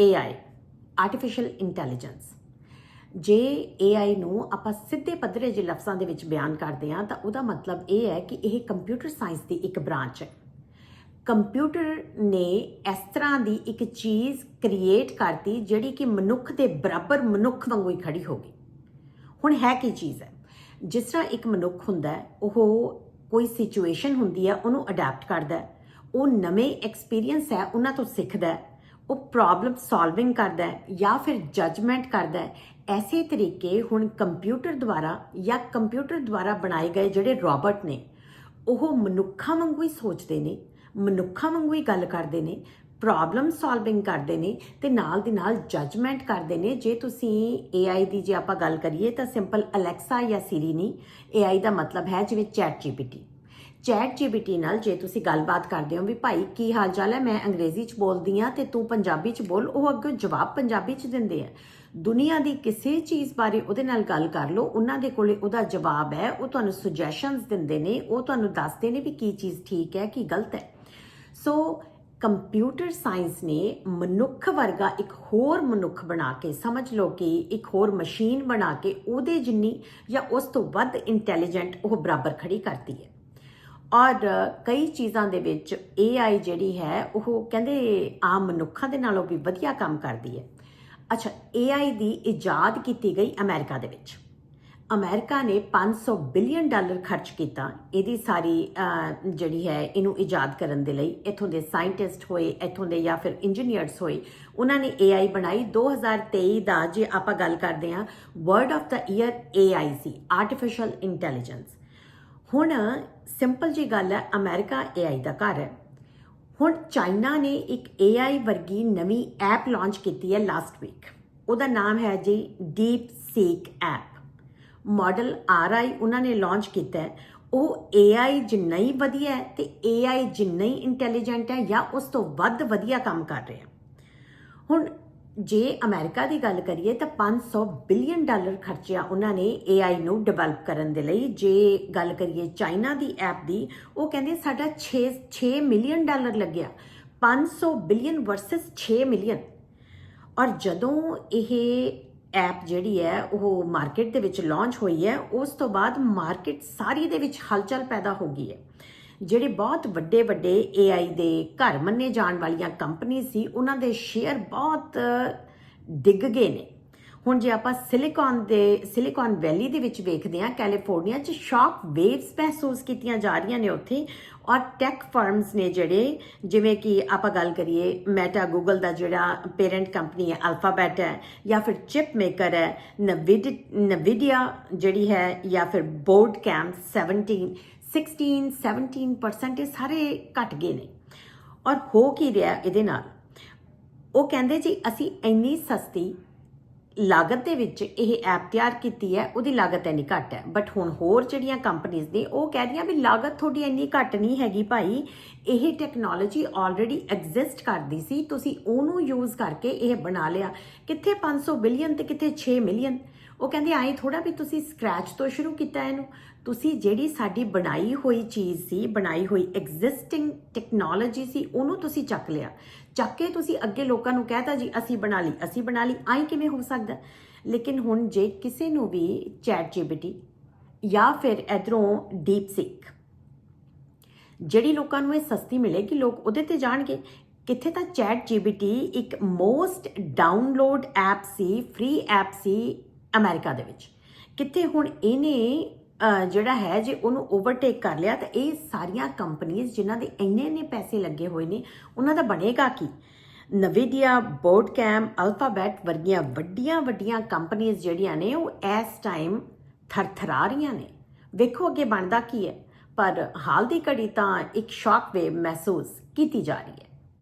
AI artificial intelligence ਜੇ AI ਨੂੰ ਆਪਾਂ ਸਿੱਧੇ ਪੱਧਰੇ ਜਿਹੇ ਲਫ਼ਜ਼ਾਂ ਦੇ ਵਿੱਚ ਬਿਆਨ ਕਰਦੇ ਹਾਂ, ਤਾਂ ਉਹਦਾ ਮਤਲਬ ਇਹ ਹੈ ਕਿ ਇਹ ਕੰਪਿਊਟਰ ਸਾਇੰਸ ਦੀ ਇੱਕ ਬ੍ਰਾਂਚ ਹੈ। ਕੰਪਿਊਟਰ ਨੇ ਇਸ ਤਰ੍ਹਾਂ ਦੀ ਇੱਕ ਚੀਜ਼ ਕ੍ਰੀਏਟ ਕਰਤੀ ਜਿਹੜੀ ਕਿ ਮਨੁੱਖ ਦੇ ਬਰਾਬਰ ਮਨੁੱਖ ਵਾਂਗੂ ਹੀ ਖੜੀ ਹੋ ਗਈ। ਹੁਣ ਹੈ ਕੀ ਚੀਜ਼ ਹੈ? ਜਿਸ ਤਰ੍ਹਾਂ ਇੱਕ ਮਨੁੱਖ ਹੁੰਦਾ ਹੈ, ਉਹ ਕੋਈ ਸਿਚੁਏਸ਼ਨ ਹੁੰਦੀ ਹੈ, ਉਹਨੂੰ ਅਡਾਪਟ ਕਰਦਾ ਹੈ। ਉਹ ਨਵੇਂ ਐਕਸਪੀਰੀਅੰਸ ਹੈ, ਉਹਨਾਂ ਤੋਂ ਸਿੱਖਦਾ ਹੈ। ਉਹ ਪ੍ਰੋਬਲਮ ਸੋਲਵਿੰਗ ਕਰਦਾ ਹੈ ਜਾਂ ਫਿਰ ਜਜਮੈਂਟ ਕਰਦਾ ਹੈ, ਐਸੇ ਤਰੀਕੇ ਹੁਣ ਕੰਪਿਊਟਰ ਦੁਆਰਾ ਜਾਂ ਕੰਪਿਊਟਰ ਦੁਆਰਾ ਬਣਾਏ ਗਏ ਜਿਹੜੇ ਰੋਬੋਟ ਨੇ, ਉਹ ਮਨੁੱਖਾਂ ਵਾਂਗੂ ਹੀ ਸੋਚਦੇ ਨੇ, ਮਨੁੱਖਾਂ ਵਾਂਗੂ ਹੀ ਗੱਲ ਕਰਦੇ ਨੇ ਪ੍ਰੋਬਲਮ ਸੋਲਵਿੰਗ ਕਰਦੇ ਨੇ ਤੇ ਨਾਲ ਦੀ ਨਾਲ ਜਜਮੈਂਟ ਕਰਦੇ ਨੇ। ਜੇ ਤੁਸੀਂ AI ਦੀ ਜੇ ਆਪਾਂ ਗੱਲ ਕਰੀਏ ਤਾਂ ਸਿੰਪਲ ਅਲੈਕਸਾ ਜਾਂ Siri ਨਹੀਂ AI ਦਾ ਮਤਲਬ ਹੈ ਜਿਵੇਂ ਚੈਟ GPT ਚੈਟ GPT ਨਾਲ ਜੇ ਤੁਸੀਂ ਗੱਲਬਾਤ ਕਰਦੇ ਹੋ ਵੀ ਭਾਈ ਕੀ ਹਾਲ ਚਾਲ ਹੈ? ਮੈਂ ਅੰਗਰੇਜ਼ੀ ਚ ਬੋਲਦੀ ਆ ਤੇ ਤੂੰ ਪੰਜਾਬੀ ਚ ਬੋਲ। ਉਹ ਅੱਗੇ ਜਵਾਬ ਪੰਜਾਬੀ ਚ ਦਿੰਦੇ ਆ। ਦੁਨੀਆ ਦੀ ਕਿਸੇ ਚੀਜ਼ ਬਾਰੇ ਉਹਦੇ ਨਾਲ ਗੱਲ ਕਰ ਲਓ। ਉਹਨਾਂ ਦੇ ਕੋਲੇ ਉਹਦਾ ਜਵਾਬ ਹੈ। ਉਹ ਤੁਹਾਨੂੰ ਸੁਜੈਸ਼ਨਸ ਦਿੰਦੇ ਨੇ। ਉਹ ਤੁਹਾਨੂੰ ਦੱਸਦੇ ਨੇ ਵੀ ਕੀ ਚੀਜ਼ ਠੀਕ ਹੈ, ਕੀ ਗਲਤ ਹੈ। ਸੋ ਕੰਪਿਊਟਰ ਸਾਇੰਸ ਨੇ ਮਨੁੱਖ ਵਰਗਾ ਇੱਕ ਹੋਰ ਮਨੁੱਖ ਬਣਾ ਕੇ, ਸਮਝ ਲਓ ਕਿ ਇੱਕ ਹੋਰ ਮਸ਼ੀਨ ਬਣਾ ਕੇ ਉਹਦੇ ਜਿੰਨੀ ਜਾਂ ਉਸ ਤੋਂ ਵੱਧ ਇੰਟੈਲੀਜੈਂਟ ਉਹ ਬਰਾਬਰ ਖੜੀ ਕਰਦੀ ਹੈ। ਔਰ ਕਈ ਚੀਜ਼ਾਂ ਦੇ ਵਿੱਚ AI ਜਿਹੜੀ ਹੈ, ਉਹ ਕਹਿੰਦੇ ਆਮ ਮਨੁੱਖਾਂ ਦੇ ਨਾਲੋਂ ਵੀ ਵਧੀਆ ਕੰਮ ਕਰਦੀ ਹੈ। ਅੱਛਾ AI ਦੀ ਇਜਾਦ ਕੀਤੀ ਗਈ ਅਮਰੀਕਾ ਦੇ ਵਿੱਚ। ਅਮਰੀਕਾ ਨੇ 500 ਬਿਲੀਅਨ ਡਾਲਰ ਖਰਚ ਕੀਤਾ ਇਹਦੀ ਸਾਰੀ ਜਿਹੜੀ ਹੈ, ਇਹਨੂੰ ਇਜਾਦ ਕਰਨ ਦੇ ਲਈ। ਇਥੋਂ ਦੇ ਸਾਇੰਟਿਸਟ ਹੋਏ, ਇਥੋਂ ਦੇ ਜਾਂ ਫਿਰ ਇੰਜੀਨੀਅਰਸ ਹੋਏ, ਉਹਨਾਂ ਨੇ AI ਬਣਾਈ। 2023 ਦਾ ਜੇ ਆਪਾਂ ਗੱਲ ਕਰਦੇ ਹਾਂ word of the year AI ਸੀ ਆਰਟੀਫੀਸ਼ੀਅਲ ਇੰਟੈਲੀਜੈਂਸ ਹੁਣ ਸਿੰਪਲ ਜੀ ਗੱਲ ਹੈ ਅਮਰੀਕਾ AI ਦਾ ਘਰ ਹੈ। ਹੁਣ ਚਾਈਨਾ ਨੇ ਇੱਕ AI ਵਰਗੀ ਨਵੀਂ ਐਪ ਲਾਂਚ ਕੀਤੀ ਹੈ ਲਾਸਟ ਵੀਕ ਉਹਦਾ ਨਾਮ ਹੈ ਜੀ DeepSeek app model RI ਉਹਨਾਂ ਨੇ ਲਾਂਚ ਕੀਤਾ ਹੈ। ਉਹ AI ਜਿੰਨਾ ਹੀ ਵਧੀਆ ਹੈ ਤੇ AI ਜਿੰਨਾ ਹੀ ਇੰਟੈਲੀਜੈਂਟ ਹੈ ਜਾਂ ਉਸ ਤੋਂ ਵੱਧ ਵਧੀਆ ਕੰਮ ਕਰ ਰਿਹਾ। ਹੁਣ ਜੇ ਅਮਰੀਕਾ ਦੀ ਗੱਲ ਕਰੀਏ ਤਾਂ 500 ਬਿਲੀਅਨ ਡਾਲਰ ਖਰਚਿਆ ਉਹਨਾਂ ਨੇ AI ਨੂੰ ਡਿਵੈਲਪ ਕਰਨ ਦੇ ਲਈ। ਜੇ ਗੱਲ ਕਰੀਏ ਚਾਈਨਾ ਦੀ ਐਪ ਦੀ, ਉਹ ਕਹਿੰਦੇ ਸਾਡਾ 6 6 ਮਿਲੀਅਨ ਡਾਲਰ ਲੱਗਿਆ। 500 ਬਿਲੀਅਨ ਵਰਸਸ 6 ਮਿਲੀਅਨ। ਔਰ ਜਦੋਂ ਇਹ ਐਪ ਜਿਹੜੀ ਹੈ, ਉਹ ਮਾਰਕੀਟ ਦੇ ਵਿੱਚ ਲਾਂਚ ਹੋਈ ਹੈ, ਉਸ ਤੋਂ ਬਾਅਦ ਮਾਰਕੀਟ ਸਾਰੀ ਦੇ ਵਿੱਚ ਹਲਚਲ ਪੈਦਾ ਹੋ ਗਈ ਹੈ। ਜਿਹੜੇ ਬਹੁਤ ਵੱਡੇ ਵੱਡੇ AI ਦੇ ਘਰ ਮੰਨੇ ਜਾਣ ਵਾਲੀਆਂ ਕੰਪਨੀ ਸੀ, ਉਹਨਾਂ ਦੇ ਸ਼ੇਅਰ ਬਹੁਤ ਡਿੱਗ ਗਏ ਨੇ। ਹੁਣ ਜੇ ਆਪਾਂ ਸਿਲੀਕਾਨ ਦੇ ਸਿਲੀਕਾਨ ਵੈਲੀ ਦੇ ਵਿੱਚ ਵੇਖਦੇ ਹਾਂ ਕੈਲੀਫੋਰਨੀਆ 'ਚ ਸ਼ੌਕ ਵੇਵਸ ਮਹਿਸੂਸ ਕੀਤੀਆਂ ਜਾ ਰਹੀਆਂ ਨੇ ਉੱਥੇ, ਔਰ ਟੈਕ ਫਰਮਸ ਨੇ ਜਿਹੜੇ, ਜਿਵੇਂ ਕਿ ਆਪਾਂ ਗੱਲ ਕਰੀਏ ਮੈਟਾ ਗੂਗਲ ਦਾ ਜਿਹੜਾ ਪੇਰੈਂਟ ਕੰਪਨੀ ਹੈ ਅਲਫਾਬੈਟ ਹੈ, ਜਾਂ ਫਿਰ ਚਿਪ ਮੇਕਰ ਹੈ ਨਵਿਡੀਆ ਜਿਹੜੀ ਹੈ, ਜਾਂ ਫਿਰ ਬੋਰਡ ਕੈਂਪ 17 16 17% ਇਹ ਸਾਰੇ ਘਟ ਗਏ ਨੇ। ਔਰ ਹੋ ਕੀ ਰਿਹਾ ਇਹਦੇ ਨਾਲ? ਉਹ ਕਹਿੰਦੇ ਜੀ, ਅਸੀਂ ਇੰਨੀ ਸਸਤੀ ਲਾਗਤ ਦੇ ਵਿੱਚ ਇਹ ਐਪ ਤਿਆਰ ਕੀਤੀ ਹੈ, ਉਹਦੀ ਲਾਗਤ ਇੰਨੀ ਘੱਟ ਹੈ। ਬਟ ਹੁਣ ਹੋਰ ਜਿਹੜੀਆਂ ਕੰਪਨੀਆਂ ਨੇ, ਉਹ ਕਹਿ ਰਹੀਆਂ ਵੀ ਲਾਗਤ ਤੁਹਾਡੀ ਇੰਨੀ ਘੱਟ ਨਹੀਂ ਹੈਗੀ ਭਾਈ। ਇਹ ਟੈਕਨੋਲੋਜੀ ਆਲਰੇਡੀ ਐਗਜ਼ਿਸਟ ਕਰਦੀ ਸੀ, ਤੁਸੀਂ ਉਹਨੂੰ ਯੂਜ਼ ਕਰਕੇ ਇਹ ਬਣਾ ਲਿਆ। ਕਿੱਥੇ 500 ਬਿਲੀਅਨ ਤੇ ਕਿੱਥੇ 6 ਮਿਲੀਅਨ ਉਹ ਕਹਿੰਦੇ, ਆਏ ਥੋੜਾ ਵੀ ਤੁਸੀਂ ਸਕ੍ਰੈਚ ਤੋਂ ਸ਼ੁਰੂ ਕੀਤਾ ਇਹਨੂੰ। ਤੁਸੀਂ ਜਿਹੜੀ ਸਾਡੀ ਬਣਾਈ ਹੋਈ ਚੀਜ਼ ਸੀ, ਬਣਾਈ ਹੋਈ ਐਗਜ਼ਿਸਟਿੰਗ ਟੈਕਨੋਲੋਜੀ ਸੀ, ਉਹਨੂੰ ਤੁਸੀਂ ਚੱਕ ਲਿਆ। ਚੱਕ ਕੇ ਤੁਸੀਂ ਅੱਗੇ ਲੋਕਾਂ ਨੂੰ ਕਹਿਤਾ ਜੀ, ਅਸੀਂ ਬਣਾ ਲਈ, ਅਸੀਂ ਬਣਾ ਲਈ ਆਈ ਕਿਵੇਂ ਹੋ ਸਕਦਾ? ਲੇਕਿਨ ਹੁਣ ਜੇ ਕਿਸੇ ਨੂੰ ਵੀ ਚੈਟ ਜੀਪੀਟੀ ਜਾਂ ਫਿਰ ਇਧਰੋਂ ਡੀਪ ਸਿਕ ਜਿਹੜੀ ਲੋਕਾਂ ਨੂੰ ਇਹ ਸਸਤੀ ਮਿਲੇਗੀ, ਲੋਕ ਉਹਦੇ ਤੇ ਜਾਣਗੇ। ਕਿੱਥੇ ਤਾਂ ਚੈਟ ਜੀਪੀਟੀ ਇੱਕ ਮੋਸਟ ਡਾਊਨਲੋਡ ਐਪ ਸੀ ਫ੍ਰੀ ਐਪ ਸੀ ਅਮਰੀਕਾ ਦੇ ਵਿੱਚ। ਕਿੱਥੇ ਹੁਣ ਇਹਨੇ ਜਿਹੜਾ ਹੈ ਜੇ ਉਹਨੂੰ ਓਵਰਟੇਕ ਕਰ ਲਿਆ ਤਾਂ ਇਹ ਸਾਰੀਆਂ ਕੰਪਨੀਆਂ ਜਿਨ੍ਹਾਂ ਦੇ ਇੰਨੇ ਇੰਨੇ ਪੈਸੇ ਲੱਗੇ ਹੋਏ ਨੇ, ਉਹਨਾਂ ਦਾ ਬਣੇਗਾ ਕੀ? ਨਵੀਡੀਆ ਬੋਰਡਕੈਮ ਅਲਫਾਬੈਟ ਵਰਗੀਆਂ ਵੱਡੀਆਂ ਵੱਡੀਆਂ ਕੰਪਨੀਆਂ ਜਿਹੜੀਆਂ ਨੇ ਉਹ ਇਸ ਟਾਈਮ ਥਰਥਰਾ ਰਹੀਆਂ ਨੇ। ਵੇਖੋ ਅੱਗੇ ਬਣਦਾ ਕੀ ਹੈ। ਪਰ ਹਾਲ ਦੀ ਘੜੀ ਤਾਂ ਇੱਕ ਸ਼ੌਕ ਵੇਵ ਮਹਿਸੂਸ ਕੀਤੀ ਜਾ ਰਹੀ ਹੈ।